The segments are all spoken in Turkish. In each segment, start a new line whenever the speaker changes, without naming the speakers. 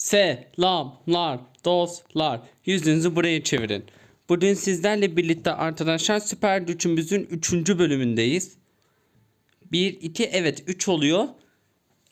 Selamlar dostlar. Yüzünüzü buraya çevirin. Bugün sizlerle birlikte arkadaşlar Süper Güç'ümüzün 3. bölümündeyiz. 1, 2, evet 3 oluyor.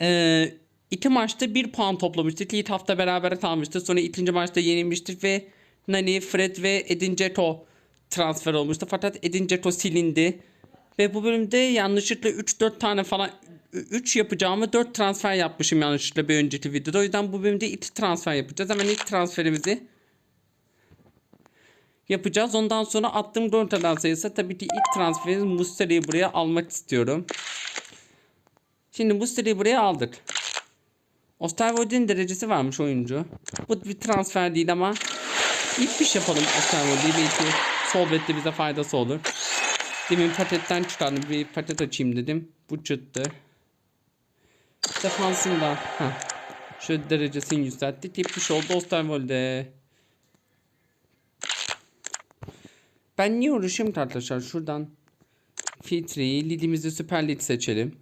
Ee, iki maçta 1 puan toplamıştık. İlk hafta beraber kalmıştık. Sonra ikinci maçta yenilmiştik ve Nani, Fred ve Edin Dzeko transfer olmuştu. Fakat Edin Dzeko silindi. Ve bu bölümde yanlışlıkla 3-4 tane falan 3 yapacağımı 4 transfer yapmışım yanlışlıkla bir önceki videoda. O yüzden bu bölümde 2 transfer yapacağız. Hemen ilk transferimizi yapacağız. Ondan sonra attığım gol kadar sayısı tabii ki ilk transferimiz Muslera'yı buraya almak istiyorum. Şimdi Muslera'yı buraya aldık. Osterwold'in derecesi varmış oyuncu. Bu bir transfer değil ama ilk şey yapalım Osterwold'i. Belki Solvet'te bize faydası olur. Demin patetten çıkardım. Bir patet açayım dedim. Bu çıktı. Defansında. Heh. Şöyle derecesini yükseltti. Tip bir şey oldu Osterwold'e. Ben niye uğraşıyorum arkadaşlar? Şuradan filtreyi, lidimizi süper lig seçelim.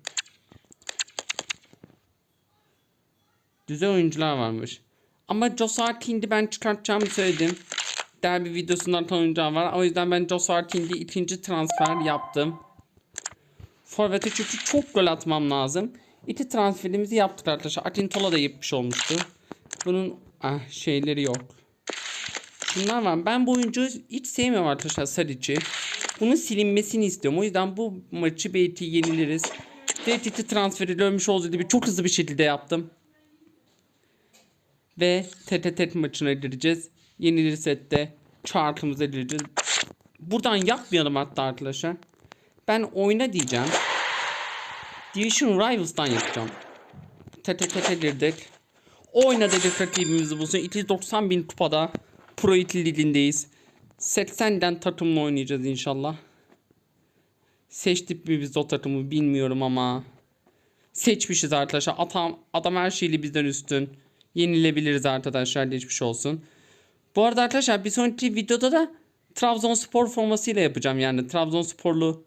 Güzel oyuncular varmış. Ama Joshua King'i ben çıkartacağımı söyledim. Derbi videosundan oyuncular var. O yüzden ben Joshua King'i ikinci transfer yaptım. Forvet'e çünkü çok gol atmam lazım. İki transferimizi yaptık arkadaşlar. Akintola da yapmış olmuştu. Bunun ah, şeyleri yok. Bunlar var. Ben bu oyuncuyu hiç sevmiyorum arkadaşlar Saric'i. Bunun silinmesini istiyorum. O yüzden bu maçı belki yeniliriz. İki transferi dönmüş olduğu gibi çok hızlı bir şekilde yaptım. Ve TTT maçına gireceğiz. Yenilirsek de çarkımıza gireceğiz. Buradan yapmayalım hatta arkadaşlar. Ben oyna diyeceğim. Division Rivals'tan yapacağım. TTT girdik. Oyna dedik rakibimizi bulsun. 290 bin kupada Pro 2 ligindeyiz. 80'den takımla oynayacağız inşallah. Seçtik mi biz o takımı bilmiyorum ama. Seçmişiz arkadaşlar. Adam, adam her şeyle bizden üstün. Yenilebiliriz arkadaşlar. Geçmiş olsun. Bu arada arkadaşlar bir sonraki videoda da Trabzonspor formasıyla yapacağım. Yani Trabzonsporlu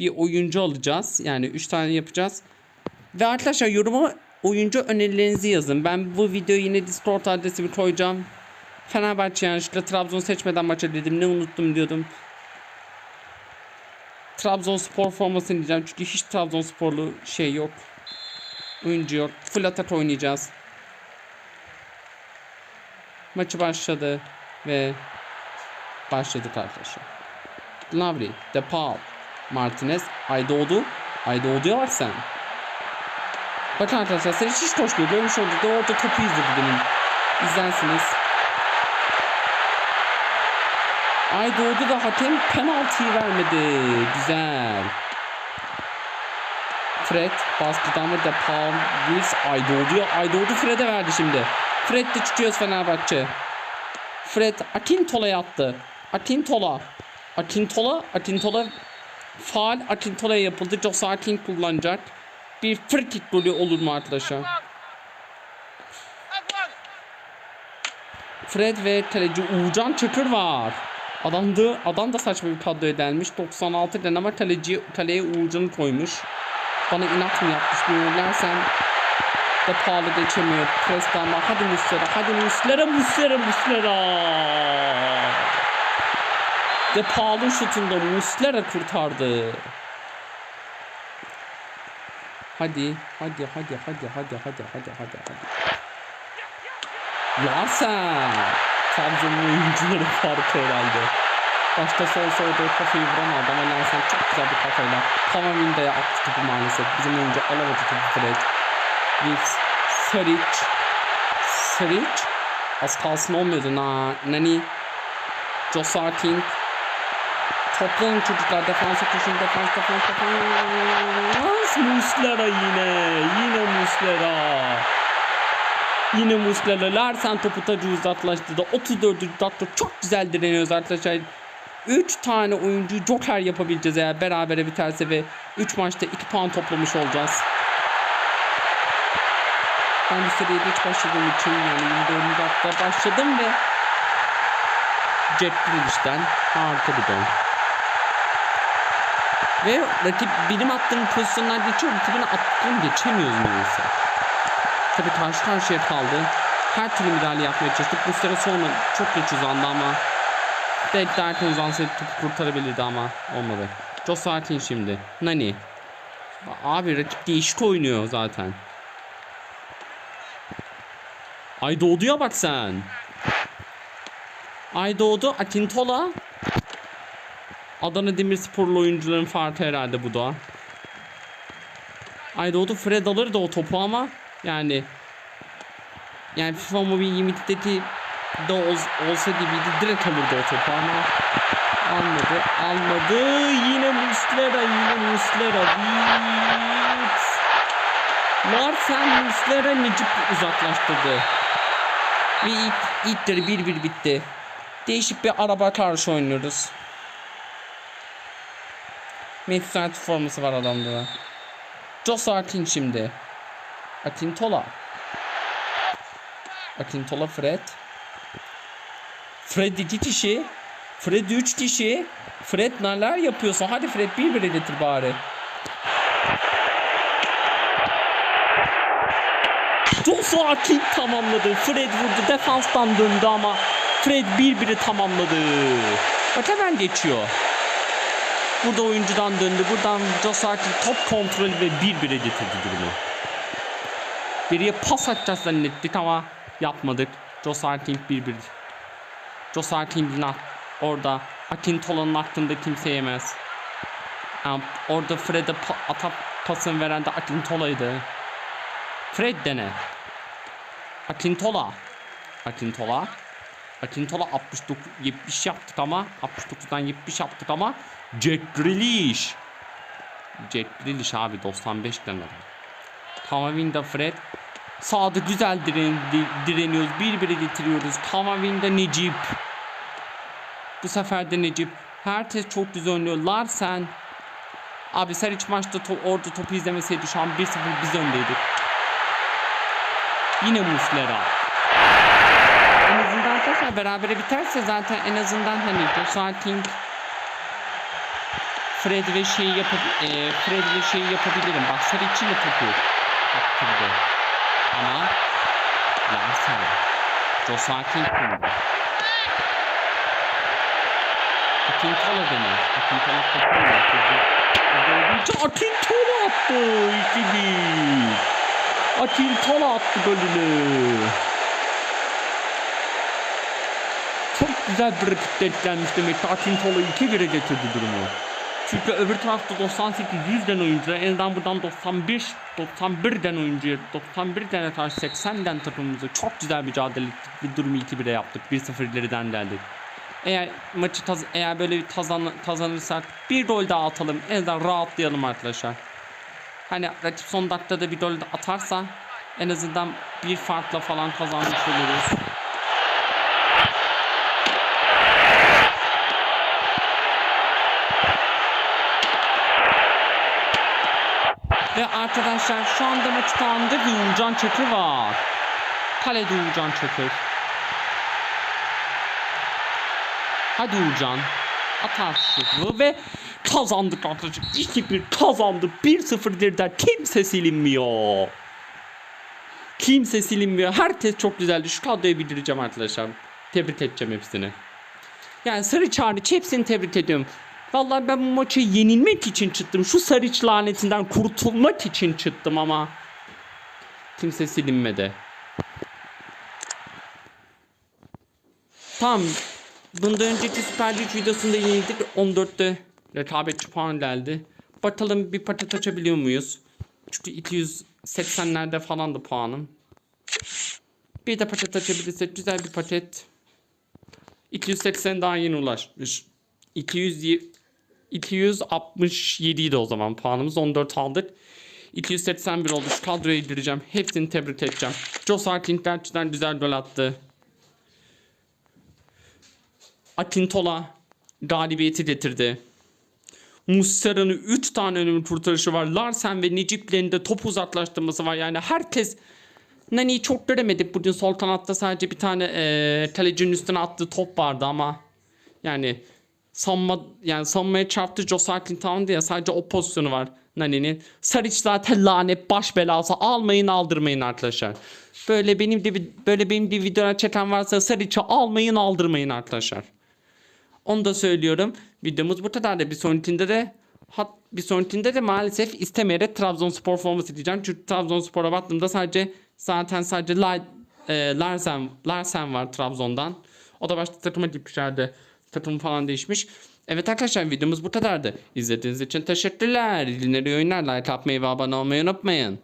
bir oyuncu alacağız. Yani 3 tane yapacağız. Ve arkadaşlar yoruma oyuncu önerilerinizi yazın. Ben bu videoyu yine Discord adresimi koyacağım. Fenerbahçe yanlışlıkla Trabzon seçmeden maça dedim. Ne unuttum diyordum. Trabzonspor formasını diyeceğim. Çünkü hiç Trabzonsporlu şey yok. Oyuncu yok. Full atak oynayacağız. Maçı başladı. Ve başladık arkadaşlar. Gnabry, Depal, Martinez, Aydoğdu. Aydoğdu'ya bak sen. Bakın arkadaşlar sen hiç koşmuyor. Görmüş oldu. Da orada topu izledi benim. İzlersiniz. Aydoğdu da hakem penaltıyı vermedi. Güzel. Fred baskıdan mı Depal, Wills, Aydoğdu'ya. Aydoğdu Fred'e verdi şimdi. Fred de çıkıyoruz Fenerbahçe. Fred Akintola'ya attı. Akintola. Akintola. Akintola. Faal Akintola'ya yapıldı. Joshua King kullanacak. Bir free kick golü olur mu arkadaşlar? Fred ve kaleci Uğurcan Çakır var. Adamdı, adam da saçma bir kadroya delmiş. 96 den ama kaleci, kaleye Uğurcan'ı koymuş. Bana inat mı yapmış bilmiyorum. Sen de pahalı geçemiyor. Presten var. Hadi Muslera. Hadi Muslera. Muslera. Muslera. De pahalı şutunda Muslera kurtardı. Hadi. Hadi. Hadi. Hadi. Hadi. Hadi. Hadi. Hadi. Hadi. Larsen. Trabzon'un oyuncuları farkı herhalde. Başta sol solda kafayı vuran adam Larsen çok güzel bir kafayla Kamaminda'ya attı topu maalesef. Bizim oyuncu alamadı topu Fred. Wills Saric. Saric. Az kalsın olmuyordu. Na, nani. Joshua King. Toplayın çocuklar. Defansa koşun. Defans, defans, defans. Muslera yine. Yine Muslera. Yine Muslera. Larsen topu tacı uzatlaştırdı. 34. dakika çok güzel direniyoruz arkadaşlar. 3 tane oyuncu joker yapabileceğiz eğer berabere biterse ve 3 maçta 2 puan toplamış olacağız. Ben bu seriye geç başladığım için yani 24. hafta başladım ve Jack Grealish'ten harika bir gol. Ve rakip benim attığım pozisyonlar geçiyor. Rakibine attığım geçemiyoruz neyse. Tabii karşı karşıya kaldı. Her türlü müdahale yapmaya çalıştık. Muslera sonra çok geç uzandı ama belki erken uzansaydı topu kurtarabilirdi ama olmadı. Josatin şimdi. Nani. Abi rakip değişik oynuyor zaten. Ay doğduya bak sen. Ay doğdu. Akintola. Adana Demirsporlu oyuncuların farkı herhalde bu da. Ay doğdu Fred alırdı o topu ama yani yani FIFA Mobile 27'deki de ol- olsa gibiydi direkt alırdı o topu ama almadı. Almadı yine Muslera yine Muslera. Beat Larsen Muslera Necip uzaklaştırdı. Ve ilk, ilk yarı 1-1 bitti. Değişik bir araba karşı oynuyoruz Manchester United forması var adamda. Da Joss Artin şimdi. Akintola. Akintola Fred. Fred iki kişi. Fred üç kişi. Fred neler yapıyorsun hadi Fred bir bire getir bari. Joss Artin tamamladı. Fred vurdu defanstan döndü ama Fred bir biri tamamladı. Bak hemen geçiyor Burada oyuncudan döndü. Buradan Joss Artin top kontrolü ve bir bire getirdi durumu. Geriye pas atacağız zannettik ama yapmadık. Joss Artin 1-1. Joss Artin orada Akintola'nın aklında kimse yemez. Yani orada Fred'e pa atak pasını veren de Akintola'ydı. Fred dene. Akintola. Akintola. Akintola 69 70 yaptık ama 69'dan 70 yaptık ama Jack Grealish. Jack Grealish abi 95 denedi. Kamavinga Fred. Sağda güzel diren, di- direniyoruz. Bir bire getiriyoruz. Kamavinga Necip. Bu sefer de Necip. Herkes çok güzel oynuyor. Larsen. Abi Seric maçta to- orada topu izlemeseydi şu an 1-0 biz öndeydik. Yine Muslera. Arkadaşlar berabere biterse zaten en azından hani Josating Fred ve şeyi yapab e, Fred ve şeyi yapabilirim. Bak Saric'i de topu attırdı. Ama Larsen Josating kumda. Akintola dene. Akintola attırdı. Akintola attı. 2-1. Akintola attı golünü. Çok güzel bir rakip denk gelmiş demek ki Akintola'yı 2-1'e getirdi durumu. Çünkü öbür tarafta 98 100'den oyuncu en azından buradan 95 91'den oyuncuya 91'den karşı 80'den takımımızı çok güzel mücadele ettik ve durumu 2-1'e yaptık 1-0 ileriden geldik. Eğer maçı taz eğer böyle bir kazan kazanırsak bir gol daha atalım en azından rahatlayalım arkadaşlar. Hani rakip son dakikada bir gol atarsa en azından bir farkla falan kazanmış oluruz. Ve arkadaşlar şu anda ve Uğurcan Çakır var. Kalede Uğurcan Çakır. Hadi Uğurcan. Atar ve kazandık arkadaşlar. 2-1 kazandık. 1-0 geriden kimse silinmiyor. Kimse silinmiyor. Herkes çok güzeldi. Şu kadroyu bildireceğim arkadaşlar. Tebrik edeceğim hepsini. Yani Sarı Çağrıç hepsini tebrik ediyorum. Vallahi ben bu maçı yenilmek için çıktım. Şu Sarıç lanetinden kurtulmak için çıktım ama kimse silinmedi. Tamam. Bundan önceki Süper Lig videosunda yenildik. 14'te rekabetçi puan geldi. Bakalım bir paket açabiliyor muyuz? Çünkü 280'lerde falan da puanım. Bir de paket açabilirsek güzel bir paket. 280 daha yeni ulaşmış. 200 267 idi o zaman puanımız 14 aldık. 281 oldu. Şu kadroyu indireceğim. Hepsini tebrik edeceğim. Joe gerçekten güzel gol attı. Akintola galibiyeti getirdi. Muslera'nın 3 tane önemli kurtarışı var. Larsen ve Necip'lerin de top uzaklaştırması var. Yani herkes Nani'yi çok göremedik. Bugün sol kanatta sadece bir tane eee kalecinin üstüne attığı top vardı ama yani savunma yani savunmaya çarptı Joe tamam diye sadece o pozisyonu var. Nani'nin. Saric zaten lanet baş belası. Almayın aldırmayın arkadaşlar. Böyle benim de böyle benim de videolar çeken varsa Saric'i almayın aldırmayın arkadaşlar. Onu da söylüyorum. Videomuz bu kadar da bir sonrakinde de hat, bir sonrakinde de maalesef istemeyerek Trabzonspor forması diyeceğim. Çünkü Trabzonspor'a baktığımda sadece zaten sadece La, e, Larsen, Larsen var Trabzon'dan. O da başta takıma gitmişlerdi. Takım falan değişmiş. Evet arkadaşlar videomuz bu kadardı. İzlediğiniz için teşekkürler. İyi oyunlar. Like atmayı ve abone olmayı unutmayın.